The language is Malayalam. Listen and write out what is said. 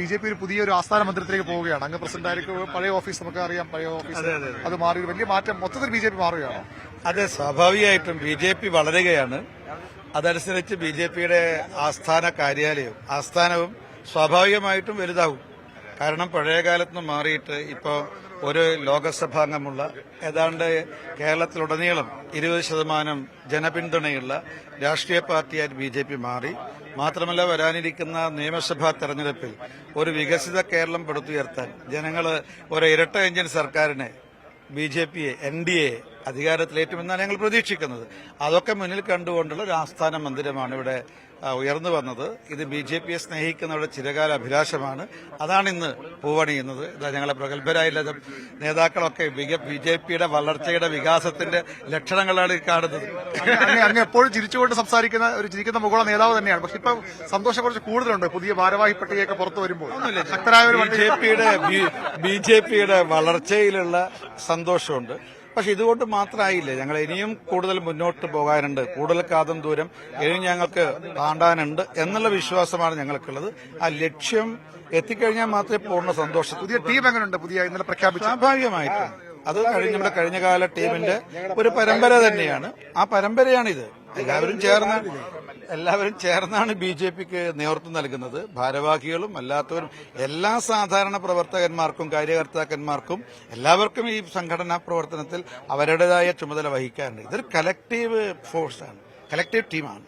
ബി ജെ പി ഒരു പുതിയൊരു ആസ്ഥാന മന്ദിരത്തിലേക്ക് പോവുകയാണ്. അങ്ങ് പ്രസിഡന്റ് ആയിരിക്കും. പഴയ ഓഫീസ് നമുക്ക് അറിയാം. പഴയ ഓഫീസ് അത് മാറി. വലിയ മാറ്റം മൊത്തത്തിൽ ബി ജെ പി മാറുകയാണോ? അതെ സ്വാഭാവികമായിട്ടും ബി ജെ പി വളരുകയാണ്. അതനുസരിച്ച് ബി ജെ പിയുടെ ആസ്ഥാന കാര്യാലയവും ആസ്ഥാനവും സ്വാഭാവികമായിട്ടും വലുതാവും കാരണം പഴയ കാലത്ത് നിന്ന് മാറിയിട്ട് ഇപ്പോൾ ഒരു ലോകസഭാംഗമുള്ള ഏതാണ്ട് കേരളത്തിലുടനീളം ഇരുപത് ശതമാനം ജനപിന്തുണയുള്ള രാഷ്ട്രീയ പാർട്ടിയായി ബി ജെ പി മാറി. മാത്രമല്ല വരാനിരിക്കുന്ന നിയമസഭാ തെരഞ്ഞെടുപ്പിൽ ഒരു വികസിത കേരളം പടുത്തുയർത്താൻ ജനങ്ങൾ ഒരു ഇരട്ട എഞ്ചിൻ സർക്കാരിനെ ബി ജെ പിയെ എൻ ഡി എ അധികാരത്തിലേറ്റുമെന്നാണ് ഞങ്ങൾ പ്രതീക്ഷിക്കുന്നത്. അതൊക്കെ മുന്നിൽ കണ്ടുകൊണ്ടുള്ള ഒരു ആസ്ഥാന മന്ദിരമാണ് ഇവിടെ ഉയർന്നു വന്നത്. ഇത് ബി ജെ പിയെ സ്നേഹിക്കുന്നവരുടെ ചിരകാല അഭിലാഷമാണ്. അതാണ് ഇന്ന് പൂവണിയുന്നത് ഇതാ ഞങ്ങളെ പ്രഗത്ഭരായുള്ള നേതാക്കളൊക്കെ ബി ജെ പിയുടെ വളർച്ചയുടെ വികാസത്തിന്റെ ലക്ഷണങ്ങളാണ് ഈ കാണുന്നത്. അങ്ങ് എപ്പോഴും ചിരിച്ചുകൊണ്ട് സംസാരിക്കുന്ന ഒരു ചിരിക്കുന്ന മുകള നേതാവ് തന്നെയാണ്. പക്ഷെ ഇപ്പൊ സന്തോഷം കുറച്ച് കൂടുതലുണ്ട് പുതിയ ഭാരവാഹി പട്ടികയൊക്കെ പുറത്തു വരുമ്പോൾ. ശക്തരായ ബി ജെ പിയുടെ ബി ജെ പിയുടെ വളർച്ചയിലുള്ള സന്തോഷമുണ്ട്. പക്ഷെ ഇതുകൊണ്ട് മാത്രമായില്ല ഞങ്ങൾ ഇനിയും കൂടുതൽ മുന്നോട്ട് പോകാനുണ്ട്. കൂടുതൽ കാതം ദൂരം ഇനിയും ഞങ്ങൾക്ക് താണ്ടാനുണ്ട് എന്നുള്ള വിശ്വാസമാണ് ഞങ്ങൾക്കുള്ളത്. ആ ലക്ഷ്യം എത്തിക്കഴിഞ്ഞാൽ മാത്രമേ പൂർണ സന്തോഷം പുതിയ ടീം എങ്ങനെയുണ്ട് പുതിയ ഇന്നലെ പ്രഖ്യാപിച്ച സ്വാഭാവികമായിട്ട്. അത് കഴിഞ്ഞ നമ്മുടെ കഴിഞ്ഞകാല ടീമിന്റെ ഒരു പരമ്പര തന്നെയാണ്. ആ പരമ്പരയാണിത്. എല്ലാവരും ചേർന്ന് എല്ലാവരും ചേർന്നാണ് ബി ജെ പിക്ക് നേതൃത്വം നൽകുന്നത്. ഭാരവാഹികളും അല്ലാത്തവരും എല്ലാ സാധാരണ പ്രവർത്തകന്മാർക്കും കാര്യകർത്താക്കന്മാർക്കും എല്ലാവർക്കും ഈ സംഘടനാ പ്രവർത്തനത്തിൽ അവരുടേതായ ചുമതല വഹിക്കാറുണ്ട്. ഇതൊരു കലക്റ്റീവ് ഫോഴ്സാണ് കലക്റ്റീവ് ടീമാണ്